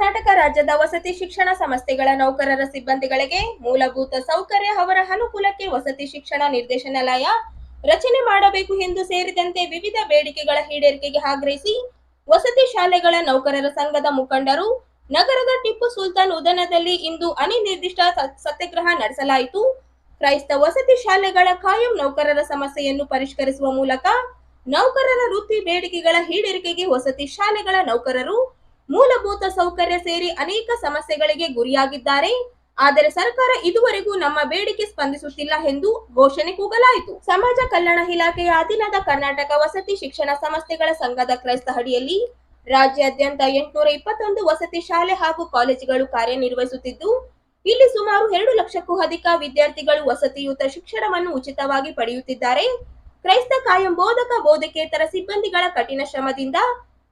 ರಾಜ್ಯದ ವಸತಿ ಶಿಕ್ಷಣ ಸಂಸ್ಥೆಗಳ ನೌಕರರ ಸಿಬ್ಬಂದಿಗಳಿಗೆ ಮೂಲಭೂತ ಸೌಕರ್ಯ ಅವರ ಅನುಕೂಲಕ್ಕೆ ವಸತಿ ಶಿಕ್ಷಣ ನಿರ್ದೇಶನಾಲಯ ರಚನೆ ಮಾಡಬೇಕು ಎಂದು ಸೇರಿದಂತೆ ವಿವಿಧ ಬೇಡಿಕೆಗಳ ಈಡೇರಿಕೆಗೆ ಆಗ್ರಹಿಸಿ ವಸತಿ ಶಾಲೆಗಳ ನೌಕರರ ಸಂಘದ ಮುಖಂಡರು ನಗರದ ಟಿಪ್ಪು ಸುಲ್ತಾನ್ ಉದನದಲ್ಲಿ ಇಂದು ಅನಿರ್ದಿಷ್ಟ ಸತ್ಯಾಗ್ರಹ ನಡೆಸಲಾಯಿತು. ಕ್ರೈಸ್ತ ವಸತಿ ಶಾಲೆಗಳ ಕಾಯಂ ನೌಕರರ ಸಮಸ್ಯೆಯನ್ನು ಪರಿಷ್ಕರಿಸುವ ಮೂಲಕ ನೌಕರರ ವೃತ್ತಿ ಬೇಡಿಕೆಗಳ ಈಡೇರಿಕೆಗೆ ವಸತಿ ಶಾಲೆಗಳ ನೌಕರರು ಮೂಲಭೂತ ಸೌಕರ್ಯ ಸೇರಿ ಅನೇಕ ಸಮಸ್ಯೆಗಳಿಗೆ ಗುರಿಯಾಗಿದ್ದಾರೆ. ಆದರೆ ಸರ್ಕಾರ ಇದುವರೆಗೂ ನಮ್ಮ ಬೇಡಿಕೆ ಸ್ಪಂದಿಸುತ್ತಿಲ್ಲ ಎಂದು ಘೋಷಣೆ ಕೂಗಲಾಯಿತು. ಸಮಾಜ ಕಲ್ಯಾಣ ಇಲಾಖೆಯ ಅಧೀನದ ಕರ್ನಾಟಕ ವಸತಿ ಶಿಕ್ಷಣ ಸಂಸ್ಥೆಗಳ ಸಂಘದ ಕ್ರೈಸ್ತ ಅಡಿಯಲ್ಲಿ ರಾಜ್ಯಾದ್ಯಂತ ಎಂಟುನೂರ ಇಪ್ಪತ್ತೊಂದು ವಸತಿ ಶಾಲೆ ಹಾಗೂ ಕಾಲೇಜುಗಳು ಕಾರ್ಯನಿರ್ವಹಿಸುತ್ತಿದ್ದು, ಇಲ್ಲಿ ಸುಮಾರು ಎರಡು ಲಕ್ಷಕ್ಕೂ ಅಧಿಕ ವಿದ್ಯಾರ್ಥಿಗಳು ವಸತಿಯುತ ಶಿಕ್ಷಣವನ್ನು ಉಚಿತವಾಗಿ ಪಡೆಯುತ್ತಿದ್ದಾರೆ. ಕ್ರೈಸ್ತ ಕಾಯಂ ಬೋಧಕ ಬೋಧಕೇತರ ಸಿಬ್ಬಂದಿಗಳ ಕಠಿಣ ಶ್ರಮದಿಂದ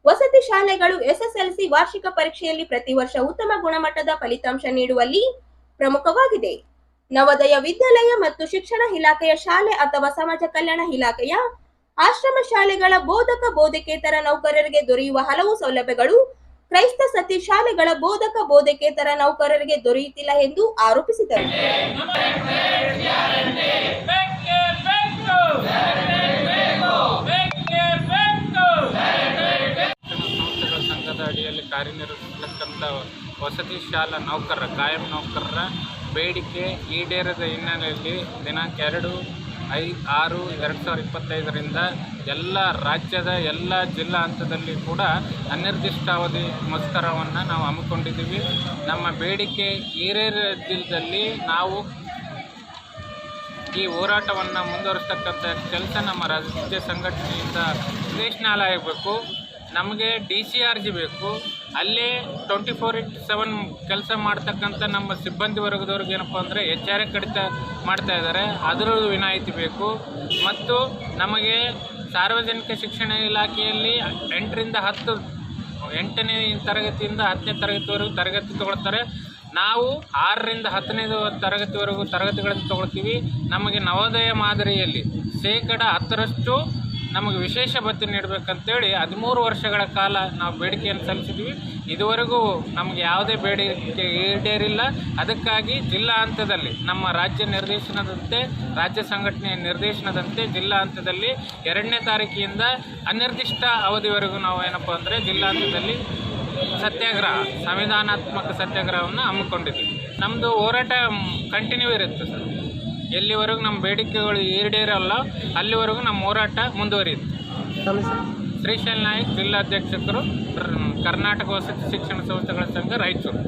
ವಸತಿ ಶಾಲೆಗಳು ಎಸ್ಎಸ್ಎಲ್ಸಿ ವಾರ್ಷಿಕ ಪರೀಕ್ಷೆಯಲ್ಲಿ ಪ್ರತಿ ವರ್ಷ ಉತ್ತಮ ಗುಣಮಟ್ಟದ ಫಲಿತಾಂಶ ನೀಡುವಲ್ಲಿ ಪ್ರಮುಖವಾಗಿದೆ. ನವೋದಯ ವಿದ್ಯಾಲಯ ಮತ್ತು ಶಿಕ್ಷಣ ಇಲಾಖೆಯ ಶಾಲೆ ಅಥವಾ ಸಮಾಜ ಕಲ್ಯಾಣ ಇಲಾಖೆಯ ಆಶ್ರಮ ಶಾಲೆಗಳ ಬೋಧಕ ಬೋಧಕೇತರ ನೌಕರರಿಗೆ ದೊರೆಯುವ ಹಲವು ಸೌಲಭ್ಯಗಳು ಕ್ರೈಸ್ತ ಸತಿ ಶಾಲೆಗಳ ಬೋಧಕ ಬೋಧಕೇತರ ನೌಕರರಿಗೆ ದೊರೆಯುತ್ತಿಲ್ಲ ಎಂದು ಆರೋಪಿಸಿದರು. ಕಾರ್ಯನಿರ್ವಹಿಸತಕ್ಕಂಥ ವಸತಿ ಶಾಲಾ ನೌಕರರ ಕಾಯಂ ನೌಕರರ ಬೇಡಿಕೆ ಈಡೇರದ ಹಿನ್ನೆಲೆಯಲ್ಲಿ ದಿನಾಂಕ ಎರಡು ಐ ಆರು ಎರಡು ಸಾವಿರದ ಇಪ್ಪತ್ತೈದರಿಂದ ಎಲ್ಲ ರಾಜ್ಯದ ಎಲ್ಲ ಜಿಲ್ಲಾ ಹಂತದಲ್ಲಿ ಕೂಡ ಅನಿರ್ದಿಷ್ಟಾವಧಿ ಮುಷ್ಕರವನ್ನು ನಾವು ಹಮ್ಮಿಕೊಂಡಿದ್ದೀವಿ. ನಮ್ಮ ಬೇಡಿಕೆ ಈಡೇರದಿದ್ದಲ್ಲಿ ನಾವು ಈ ಹೋರಾಟವನ್ನು ಮುಂದುವರಿಸ್ತಕ್ಕಂಥ ಕೆಲಸ ನಮ್ಮ ರಾಜ್ಯ ಸಂಘಟನೆಯಿಂದ ನಿರ್ದೇಶನಾಲಯ ಬೇಕು ನಮಗೆ ಡಿ ಸಿ ಆರ್ ಜಿ ಬೇಕು. ಅಲ್ಲೇ ಟ್ವೆಂಟಿ ಫೋರ್ ಇಂಟು ಸೆವೆನ್ ಕೆಲಸ ಮಾಡ್ತಕ್ಕಂಥ ನಮ್ಮ ಸಿಬ್ಬಂದಿ ವರ್ಗದವ್ರಿಗೆ ಏನಪ್ಪ ಅಂದರೆ ಎಚ್ ಆರ್ ಎ ಕಡಿತ ಮಾಡ್ತಾ ಇದ್ದಾರೆ. ಅದರಲ್ಲೂ ವಿನಾಯಿತಿ ಬೇಕು. ಮತ್ತು ನಮಗೆ ಸಾರ್ವಜನಿಕ ಶಿಕ್ಷಣ ಇಲಾಖೆಯಲ್ಲಿ ಎಂಟರಿಂದ ಹತ್ತು, ಎಂಟನೇ ತರಗತಿಯಿಂದ ಹತ್ತನೇ ತರಗತಿವರೆಗೂ ತರಗತಿ ತೊಗೊಳ್ತಾರೆ. ನಾವು ಆರರಿಂದ ಹತ್ತನೇ ತರಗತಿವರೆಗೂ ತರಗತಿಗಳನ್ನು ತೊಗೊಳ್ತೀವಿ. ನಮಗೆ ನವೋದಯ ಮಾದರಿಯಲ್ಲಿ ಶೇಕಡ ಹತ್ತರಷ್ಟು ನಮಗೆ ವಿಶೇಷ ಭತ್ಯೆ ನೀಡಬೇಕಂತೇಳಿ ಹದಿಮೂರು ವರ್ಷಗಳ ಕಾಲ ನಾವು ಬೇಡಿಕೆಯನ್ನು ಸಲ್ಲಿಸಿದ್ವಿ. ಇದುವರೆಗೂ ನಮಗೆ ಯಾವುದೇ ಬೇಡಿಕೆ ಈಡೇರಿಲ್ಲ. ಅದಕ್ಕಾಗಿ ಜಿಲ್ಲಾ ಹಂತದಲ್ಲಿ, ನಮ್ಮ ರಾಜ್ಯ ನಿರ್ದೇಶನದಂತೆ, ರಾಜ್ಯ ಸಂಘಟನೆಯ ನಿರ್ದೇಶನದಂತೆ ಜಿಲ್ಲಾ ಹಂತದಲ್ಲಿ ಎರಡನೇ ತಾರೀಕಿಯಿಂದ ಅನಿರ್ದಿಷ್ಟ ಅವಧಿವರೆಗೂ ನಾವು ಏನಪ್ಪ ಅಂದರೆ ಜಿಲ್ಲಾ ಹಂತದಲ್ಲಿ ಸತ್ಯಾಗ್ರಹ, ಸಂವಿಧಾನಾತ್ಮಕ ಸತ್ಯಾಗ್ರಹವನ್ನು ಹಮ್ಮಿಕೊಂಡಿದ್ದೀವಿ ನಮ್ಮದು ಹೋರಾಟ ಕಂಟಿನ್ಯೂ ಇರುತ್ತೆ ಸರ್. ಎಲ್ಲಿವರೆಗೂ ನಮ್ಮ ಬೇಡಿಕೆಗಳು ಈಡೇರಲ್ಲ ಅಲ್ಲಿವರೆಗೂ ನಮ್ಮ ಹೋರಾಟ ಮುಂದುವರಿಯುತ್ತೆ. ಶ್ರೀಶೈಲ್ ನಾಯಕ್ ಜಿಲ್ಲಾಧ್ಯಕ್ಷಕರು ಕರ್ನಾಟಕ ವಸತಿ ಶಿಕ್ಷಣ ಸಂಸ್ಥೆಗಳ ಸಂಘ ರಾಯಚೂರು.